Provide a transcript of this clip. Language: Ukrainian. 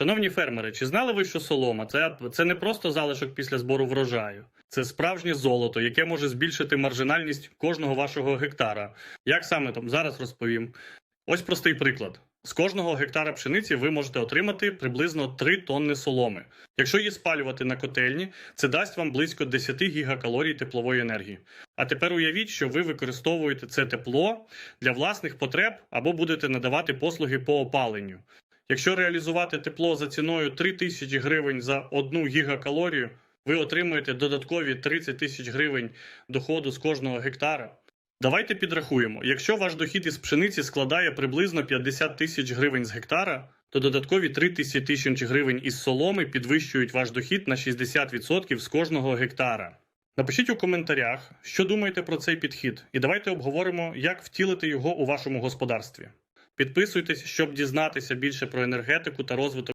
Шановні фермери, чи знали ви, що солома це, це не просто залишок після збору врожаю, це справжнє золото, яке може збільшити маржинальність кожного вашого гектара. Як саме там зараз розповім? Ось простий приклад: з кожного гектара пшениці ви можете отримати приблизно 3 тонни соломи. Якщо її спалювати на котельні, це дасть вам близько 10 гігакалорій теплової енергії. А тепер уявіть, що ви використовуєте це тепло для власних потреб або будете надавати послуги по опаленню. Якщо реалізувати тепло за ціною 3 тисячі гривень за 1 гігакалорію, ви отримуєте додаткові 30 тисяч гривень доходу з кожного гектара. Давайте підрахуємо. Якщо ваш дохід із пшениці складає приблизно 50 тисяч гривень з гектара, то додаткові 30 тисяч гривень із соломи підвищують ваш дохід на 60% з кожного гектара. Напишіть у коментарях, що думаєте про цей підхід, і давайте обговоримо, як втілити його у вашому господарстві. Підписуйтесь, щоб дізнатися більше про енергетику та розвиток.